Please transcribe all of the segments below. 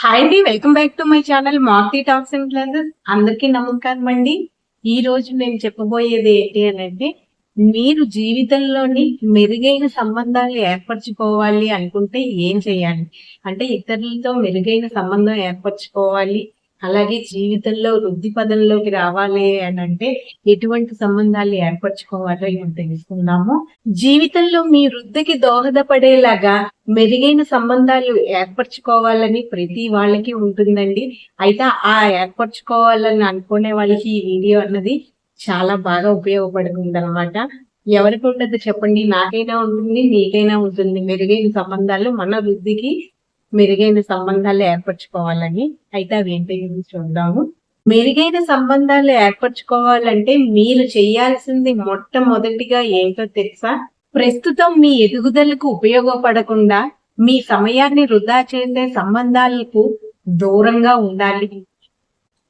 Hi అండి welcome back to my channel Marthi talks and classes అందరికీ నమస్కారం అండి. ఈ రోజు నేను చెప్పబోయేది ఏంటి అని అంటే మీరు జీవితంలోని మెరుగైన సంబంధాలు ఏర్పరచుకోవాలి అనుకుంటే ఏం చేయాలి? అంటే ఇతరులతో మెరుగైన సంబంధం ఏర్పరచుకోవాలి అలాగే జీవితంలో వృద్ధి పదంలోకి రావాలి అని అంటే ఎటువంటి సంబంధాలు ఏర్పరచుకోవాలో ఇవి తెలుసుకున్నాము జీవితంలో మీ వృద్ధికి దోహదపడేలాగా మెరుగైన సంబంధాలు ఏర్పరచుకోవాలని ప్రతి వాళ్ళకి ఉంటుందండి. అయితే ఆ ఏర్పరచుకోవాలని అనుకునే వాళ్ళకి ఈ వీడియో అన్నది చాలా బాగా ఉపయోగపడుతుంది అనమాట ఎవరికి ఉండదు చెప్పండి. నాకైనా ఉంటుంది నీకైనా ఉంటుంది. మెరుగైన సంబంధాలు మన వృద్ధికి మెరుగైన సంబంధాలు ఏర్పరచుకోవాలని అయితే అవి ఏంటి చూద్దాము. మెరుగైన సంబంధాలు ఏర్పరచుకోవాలంటే మీరు చేయాల్సింది మొట్టమొదటిగా ఏంటో తెలుసా? ప్రస్తుతం మీ ఎదుగుదలకు ఉపయోగపడకుండా మీ సమయాన్ని వృధా చేసే సంబంధాలకు దూరంగా ఉండాలి.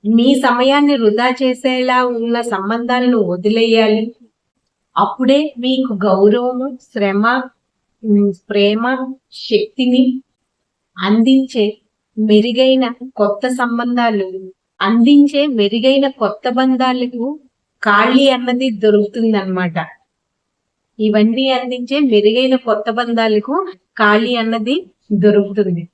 మీ సమయాన్ని వృధా చేసేలా ఉన్న సంబంధాలను వదిలేయాలి. అప్పుడే మీకు గౌరవము శ్రమ ప్రేమ శక్తిని అందించే మెరుగైన కొత్త సంబంధాలు అందించే మెరుగైన కొత్త బంధాలకు ఖాళీ అన్నది దొరుకుతుందన్నమాట. ఇవన్నీ అందించే మెరుగైన కొత్త బంధాలకు ఖాళీ అన్నది దొరుకుతుంది.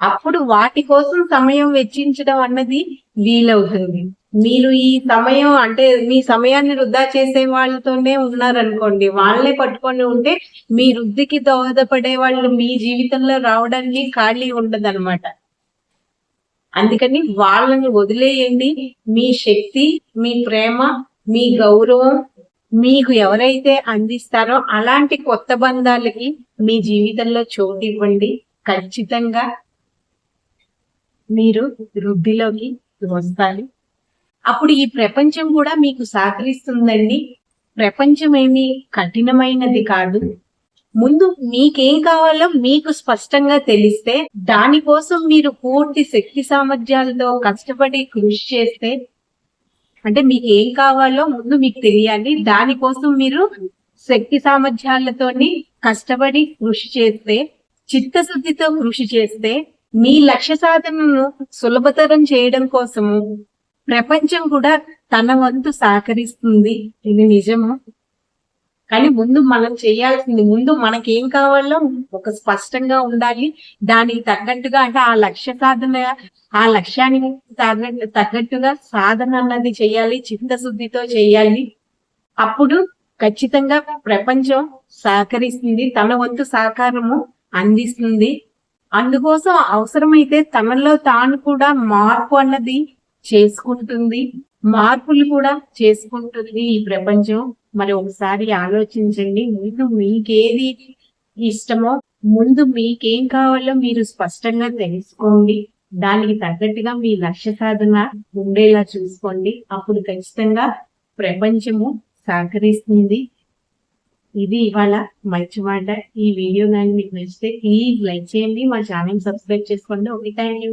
అప్పుడు వాటి కోసం సమయం వెచ్చించడం అన్నది వీలవుతుంది. మీరు ఈ సమయం అంటే మీ సమయాన్ని వృధా చేసే వాళ్ళతోనే ఉన్నారనుకోండి వాళ్ళే పట్టుకొని ఉంటే మీ వృద్ధికి దోహదపడే వాళ్ళు మీ జీవితంలో రావడానికి ఖాళీ ఉండదన్నమాట. అందుకని వాళ్ళని వదిలేయండి. మీ శక్తి మీ ప్రేమ మీ గౌరవం మీకు ఎవరైతే అందిస్తారో అలాంటి కొత్త బంధాలకి మీ జీవితంలో చోటు ఇవ్వండి. ఖచ్చితంగా మీరు వృద్ధిలోకి వస్తారు అప్పుడు ఈ ప్రపంచం కూడా మీకు సహకరిస్తుందండి. ప్రపంచం ఏమి కఠినమైనది కాదు. ముందు మీకేం కావాలో మీకు స్పష్టంగా తెలిస్తే దానికోసం మీరు పూర్తి శక్తి సామర్థ్యాలతో కష్టపడి కృషి చేస్తే అంటే మీకు ఏం కావాలో ముందు మీకు తెలియాలి. దానికోసం మీరు శక్తి సామర్థ్యాలతోని కష్టపడి కృషి చేస్తే చిత్తశుద్ధితో కృషి చేస్తే మీ లక్ష్య సాధనను సులభతరం చేయడం కోసము ప్రపంచం కూడా తన వంతు సహకరిస్తుంది. ఇది నిజము? కానీ ముందు మనం చేయాల్సింది ముందు మనకి ఏం కావాలో ఒక స్పష్టంగా ఉండాలి. దానికి తగ్గట్టుగా అంటే ఆ లక్ష్య సాధన ఆ లక్ష్యానికి తగ్గట్టుగా సాధన అన్నది చేయాలి చిత్తశుద్ధితో చేయాలి. అప్పుడు ఖచ్చితంగా ప్రపంచం సహకరిస్తుంది తన వంతు సహకారము అందిస్తుంది. అందుకోసం అవసరమైతే తనలో తాను కూడా మార్పు అన్నది చేసుకుంటుంది. మార్పులు కూడా చేసుకుంటుంది ఈ ప్రపంచం. మరి ఒకసారి ఆలోచించండి ముందు మీకేది ఇష్టమో ముందు మీకేం కావాలో మీరు స్పష్టంగా తెలుసుకోండి. దానికి తగ్గట్టుగా మీ లక్ష్య సాధన ఉండేలా చూసుకోండి. అప్పుడు ఖచ్చితంగా ప్రపంచము సహకరిస్తుంది. ఇది ఇవాళ మంచి మాట ఈ వీడియో కానీ మీకు నచ్చితే ప్లీజ్ లైక్ చేయండి. మా ఛానల్ సబ్స్క్రైబ్ చేసుకోండి. Okay thank you